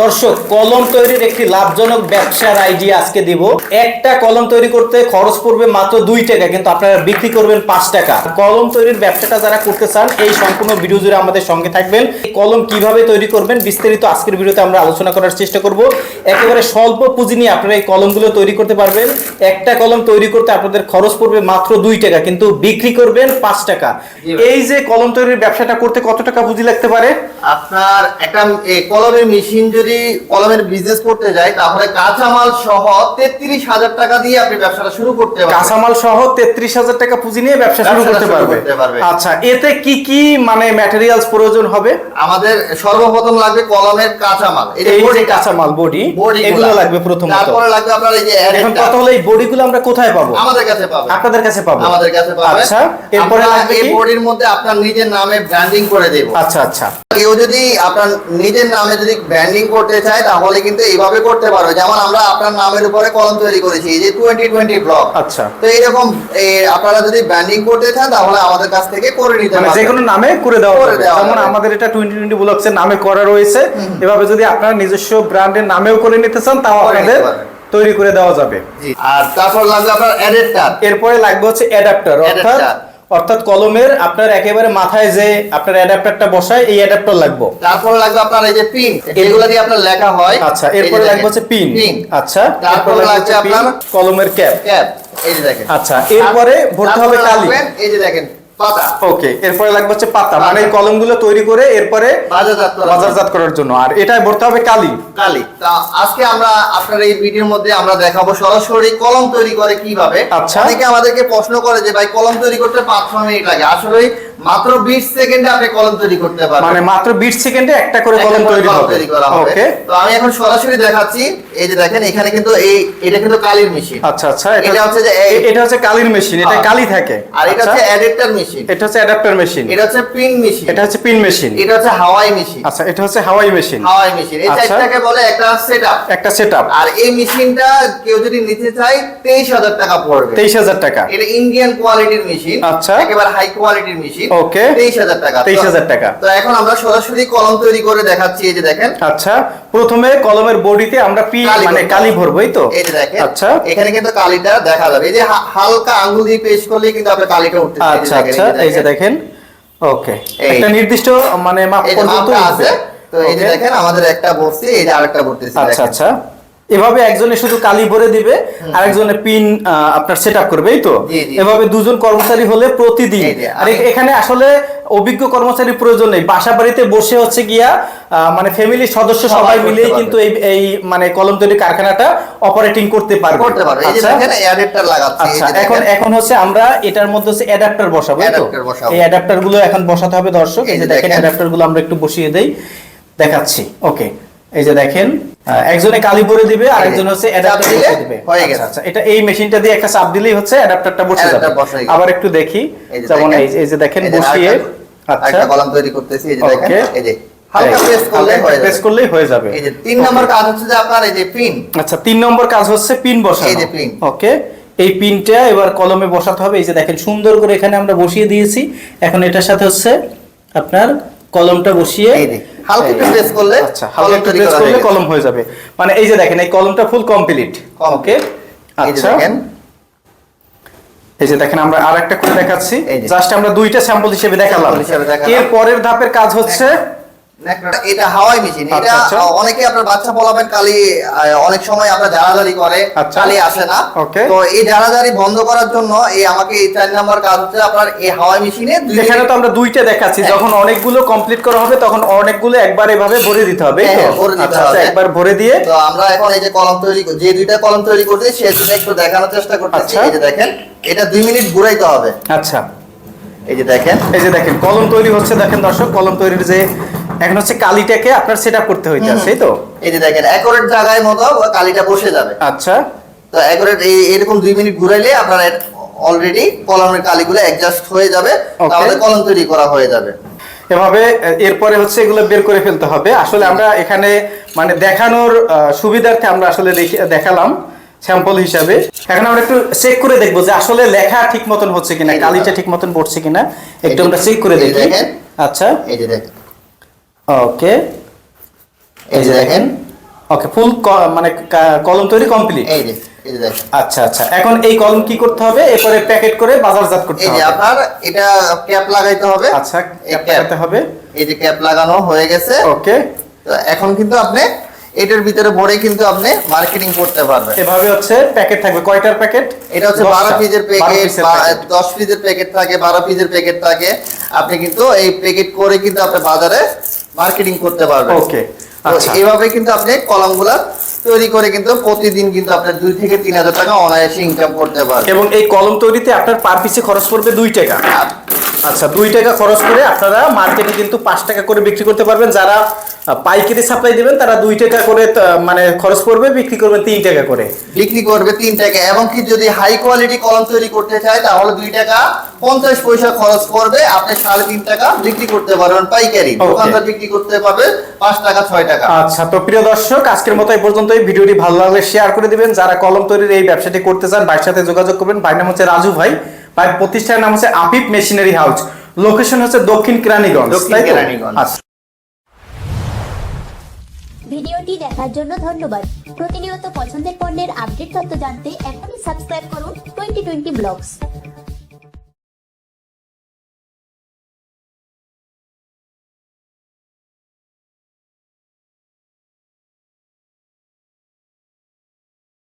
দর্শক, কলম তৈরির একটি লাভজনক ব্যবসার আইডিয়া আজকে দিব। একটা কলম তৈরি করতে খরচ পড়বে মাত্র দুই টাকা, কিন্তু আপনারা বিক্রি করবেন পাঁচ টাকা। কলম তৈরির ব্যবসাটা যারা করতে চান, এই সম্পূর্ণ ভিডিও জুড়ে আমাদের সঙ্গে থাকবেন। কলম কীভাবে তৈরি করবেন, বিস্তারিত আজকের ভিডিওতে আমরা আলোচনা করার চেষ্টা করব। একেবারে স্বল্প পুঁজি নিয়ে আপনারা এই কলমগুলো তৈরি করতে পারবেন। একটা কলম তৈরি করতে আপনাদের খরচ পড়বে মাত্র দুই টাকা কিন্তু বিক্রি করবেন পাঁচ টাকা। এই যে কলম তৈরির ব্যবসাটা করতে কত টাকা পুঁজি লাগতে পারে? আপনার একটা কলমের মেশিন যদি কলমের বিজনেস করতে যায় তাহলে কাঁচামাল সহ তেত্রিশ হাজার টাকা দিয়ে আপনি ব্যবসাটা শুরু করতে পারবেন। কাঁচামাল সহ তেত্রিশ হাজার টাকা পুঁজি নিয়ে ব্যবসা শুরু করতে পারবে। আচ্ছা এতে কি কি মানে ম্যাটেরিয়ালস প্রয়োজন হবে? আমাদের সর্বপ্রথম লাগবে কলমের কাঁচামাল। এই যে। কাঁচামাল বডি। এগুলো লাগবে প্রথমত। তারপরে লাগবে আপনার এই যে এখন কথা হলো এই বডিগুলো আমরা কোথায় পাবো? আমাদের কাছে আপনাদের কাছে পাবো। আমাদের কাছে আচ্ছা এরপরে লাগবে এই বডির মধ্যে আপনার নিজের নামে ব্র্যান্ডিং করে দেব। আচ্ছা আচ্ছা। কেউ যদি আপনার নিজের নামে যদি ব্র্যান্ডিং করতে চায় তাহলে কিন্তু এইভাবে করতে পারবে। যেমন আমরা আপনার নামের উপরে কলম তৈরি করেছি যে টোয়েন্টি টোয়েন্টি ব্লক আচ্ছা। তো এরকম এই আপনারা যদি ব্র্যান্ডিং করতে চান তাহলে আমাদের কাছ থেকে করে নিতে মানে যে কোনো নামে করে দেওয়া করে দেওয়া যেমন আমাদের এটা টোয়েন্টি টোয়েন্টি ব্লগসের নামে করা রয়েছে। এভাবে যদি আপনারা নিজস্ব ব্র্যান্ডের নামেও করে নিতে চান তাও আপনাদের তৈরি করে দেওয়া যাবে। আর তারপর লাগবে আপনার অ্যাডেপ্টার এরপরে লাগবে হচ্ছে অ্যাডাপ্টার অর্থাৎ। অর্থাৎ কলমের আপনার একেবারে মাথায় যে আপনার অ্যাডাপ্টারটা বসায় এই অ্যাডাপ্টার লাগবে। তারপর লাগবে আপনার এই যে পিন এগুলো দিয়ে আপনার লেখা হয়। আচ্ছা এরপর লাগবে হচ্ছে পিন আচ্ছা তারপর লাগবে আপনার- কলমের ক্যাপ ক্যাপ এই যে দেখেন। আচ্ছা এরপরে ভরতে হবে কালি। এই যে দেখেন পাতা। ওকে এরপরে লাগবে হচ্ছে পাতা। মানে এই কলমগুলো তৈরি করে এরপরে বাজারজাত করার জন্য। আর এটাই ভরতে হবে কালি। কালি। তা আজকে আমরা আপনার এই ভিডিওর মধ্যে আমরা দেখাবো সরাসরি কলম তৈরি করে কীভাবে। আচ্ছা। অনেকে আমাদেরকে প্রশ্ন করে যে ভাই কলম তৈরি করতে পাঁচ ছয় মিনিট লাগে। আসলে মাত্র বিশ সেকেন্ডে আপনি কলম তৈরি করতে পারবেন। মানে মাত্র বিশ সেকেন্ডে একটা করে কলম তৈরি হবে। ওকে। তো আমি এখন সরাসরি দেখাচ্ছি এই যে দেখেন এখানে কিন্তু এই এটা কিন্তু কালির মেশিন। আচ্ছা আচ্ছা এটা হচ্ছে যে এটা হচ্ছে কালির মেশিন এটা হ্যাঁ। কালি থাকে। আর এটা আচ্ছা, হচ্ছে অ্যাডাপ্টার মেশিন। এটা হচ্ছে অ্যাডাপ্টার মেশিন। এটা হচ্ছে পিন মেশিন। এটা হচ্ছে পিন মেশিন। এটা হচ্ছে হাওয়াই মেশিন। আচ্ছা এটা হচ্ছে হাওয়াই মেশিন। হাওয়াই মেশিন। এই আচ্ছা। চারটাকে বলে একটা সেটআপ একটা সেটআপ আর এই মেশিনটা কেউ যদি নিতে চায় তেইশ হাজার টাকা পড়বে। তেইশ হাজার টাকা। এটা ইন্ডিয়ান কোয়ালিটির মেশিন। আচ্ছা। একেবারে হাই কোয়ালিটির মেশিন। Okay. তেইশ হাজার টাকা। তো- 23,000 টাকা। তো এখন আমরা সরাসরি কলম তৈরি করে দেখাচ্ছি এই যে দেখেন। আচ্ছা প্রথমে কলমের বডিতে আমরা পি মানে কালি ভরবো এই তো? এই যে দেখেন আচ্ছা। এখানে কিন্তু কালিটা দেখা যাবে। এই যে হালকা আঙ্গুল দিয়ে পেস্ট করলেই কিন্তু আপনার কালিটা উঠতে আচ্ছা আচ্ছা এই যে দেখেন। ওকে একটা নির্দিষ্ট মানে মাপ পর্যন্ত আছে। তো এই যে দেখেন আমাদের একটা বসছে এই যে আরেকটা ভরতেছে আচ্ছা আচ্ছা। এভাবে একজনে শুধু কালি ভরে দিবে আরেকজনে পিন আহ, আপনার সেট আপ করবে এই তো। এভাবে দুজন কর্মচারী হলে প্রতিদিন। আর এখানে আসলে অভিজ্ঞ কর্মচারী প্রয়োজন নেই। বাসা বাড়িতে বসে হচ্ছে গিয়া মানে ফ্যামিলির সদস্য সবাই মিলেই কিন্তু এই এই মানে কলম তৈরি কারখানাটা অপারেটিং করতে পারবে। করতে পারবে। এই যে আচ্ছা। দেখেন অ্যাডাপ্টার লাগাচ্ছি আচ্ছা এখন এখন হচ্ছে আমরা এটার মধ্যে হচ্ছে অ্যাডাপ্টার বসাবো তো? বসাবো। এই অ্যাডাপ্টারগুলো এখন বসাতে হবে দর্শক। এই যে দেখেন। অ্যাডাপ্টারগুলো আমরা একটু বসিয়ে দেই। দেখাচ্ছি। ওকে এই যে দেখেন একজনে কালি ভরে দিবে আর একজন হচ্ছে অ্যাডাপ্টার দিলে দিবে হয়ে আচ্ছা, গেছে। আচ্ছা এটা এই মেশিনটা দিয়ে একটা চাপ দিলেই হচ্ছে অ্যাডাপ্টারটা বসে যাবে। আবার একটু দেখি যেমন এই এই যে দেখেন বসিয়ে আচ্ছা কলম তৈরি করতেছি এই যে দেখেন এই যে হালকা প্রেস করলে হয়ে প্রেস করলেই হয়ে যাবে এই যে তিন নম্বর কাজ হচ্ছে যে আপনার এই যে পিন আচ্ছা তিন নম্বর কাজ হচ্ছে পিন বসানো এই যে pin। ওকে এই পিনটা এবার কলমে বসাতে হবে এই যে দেখেন সুন্দর করে এখানে আমরা বসিয়ে দিয়েছি এখন এটার সাথে হচ্ছে আপনার কলমটা বসিয়ে হালকা একটু press করলে আচ্ছা হালকা কলম একটু প্রেস করলে হয়ে কলম হয়ে যাবে। মানে এই যে দেখেন এই কলমটা ফুল কমপ্লিট ওকে আচ্ছা। দেখেন। এই যে দেখেন আমরা আর একটা করে দেখাচ্ছি। জাস্ট আমরা দুইটা স্যাম্পল হিসেবে দেখালাম। এর পরের ধাপের কাজ হচ্ছে এটা হাওয়াই মেশিন এটা আচ্ছা, আচ্ছা। অনেকে আপনার বাচ্চা বলাবেন কালি অনেক সময় আপনার জারাজারি করে আচ্ছা। কালি আসে না তো এই জারাজারি বন্ধ করার জন্য এই আমাকে এই চার নাম্বার কাজ হচ্ছে আপনার এই হাওয়াই মেশিনে এখানে তো আমরা দুইটা দেখাচ্ছি হ্যাঁ। যখন অনেকগুলো কমপ্লিট করা হবে তখন অনেকগুলো একবার এভাবে ভরে দিতে হবে? হ্যাঁ, আচ্ছা, হবে। একবার ভরে দিয়ে তো আমরা এখন এই যে কলম তৈরি যে দুইটা কলম তৈরি করছি সে দুটো একটু দেখানোর চেষ্টা করতেছি। এই যে দেখেন এটা দুই মিনিট ঘুরাইতে হবে আচ্ছা এই যে দেখেন এই যে দেখেন কলম তৈরি হচ্ছে দেখেন দর্শক কলম তৈরির যে এখন হচ্ছে কালিটাকে আপনার সেট আপ করতে হইতে আছে এই তো? এই যে দেখেন অ্যাকোরেট জায়গায় মতো কালিটা বসে যাবে। আচ্ছা। তো অ্যাকোরেট এই এরকম দুই মিনিট ঘুরাইলে আপনার অলরেডি কলমের কালিগুলো অ্যাডজাস্ট হয়ে যাবে তাহলে কলম তৈরি করা হয়ে যাবে। এভাবে এরপরে হচ্ছে এগুলো বের করে ফেলতে হবে। আসলে আমরা এখানে মানে দেখানোর সুবিধার্থে আমরা আসলে দেখি- দেখালাম স্যাম্পল হিসাবে। এখন আমরা একটু চেক করে দেখব যে আসলে লেখা ঠিক মতন হচ্ছে কিনা কালিটা ঠিক মতন পড়ছে কিনা। একটু আমরা চেক করে দেখি। আচ্ছা। এই যে দেখেন। ওকে এই যে দেখেন। ওকে ফুল মানে কলম তৈরি কমপ্লিট এই যে আচ্ছা আচ্ছা। এখন এই কলম কি করতে হবে? এরপরে প্যাকেট করে বাজারজাত করতে এই যে আপনার এটা ক্যাপ লাগাইতে হবে। আচ্ছা ক্যাপ লাগাতে হবে। এই যে ক্যাপ লাগানো হয়ে গেছে। ওকে তো এখন কিন্তু আপনি এটার ভিতরে ভরে কিন্তু আপনি মার্কেটিং করতে পারবেন। এভাবে হচ্ছে প্যাকেট থাকবে। কয়টার প্যাকেট এটা হচ্ছে বারো পিসের প্যাকেট দশ পিসের প্যাকেট থাকে বারো পিসের প্যাকেট থাকে। আপনি কিন্তু এই প্যাকেট করে কিন্তু আপনি বাজারে মার্কেটিং করতে পারবেন। ওকে আচ্ছা। এইভাবে কিন্তু আপনি কলমগুলা তৈরি করে কিন্তু প্রতিদিন কিন্তু আপনার দুই থেকে তিন হাজার টাকা অনায়াসে ইনকাম করতে পারবেন। এবং এই কলম তৈরিতে আপনার পার পিসে খরচ পড়বে দুই টাকা। আচ্ছা দুই টাকা খরচ করে আপনারা মার্কেটে কিন্তু পাঁচ টাকা করে বিক্রি করতে পারবেন। যারা পাইকারি সাপ্লাই দেবেন তারা দুই টাকা করে মানে খরচ পড়বে বিক্রি করবেন তিন টাকা করে। বিক্রি করবে তিন টাকা এবং কি যদি হাই কোয়ালিটি কলম তৈরি করতে চায় তাহলে দুই টাকা পঞ্চাশ পয়সা খরচ করবে আপনি সাড়ে তিন টাকা বিক্রি করতে পারবেন পাইকারি। দোকানদার বিক্রি করতে পারবে পাঁচ টাকা ছয় টাকা। আচ্ছা তো প্রিয় দর্শক আজকের মতো এই পর্যন্ত এই ভিডিওটি ভালো লাগলে শেয়ার করে দিবেন। যারা কলম তৈরির এই ব্যবসাটি করতে চান ভাইয়ের সাথে যোগাযোগ করবেন। ভাইয়ের নাম হচ্ছে রাজু ভাই। ভাই প্রতিষ্ঠানের নাম হচ্ছে আফিফ মেশিনারি হাউস লোকেশন হচ্ছে দক্ষিণ কেরানীগঞ্জ দক্ষিণ তাই তো? কেরানীগঞ্জ। আচ্ছা ভিডিওটি দেখার জন্য ধন্যবাদ প্রতিনিয়ত পছন্দের পণ্যের আপডেট তথ্য জানতে এখনই সাবস্ক্রাইব করুন টোয়েন্টি টোয়েন্টি ব্লগস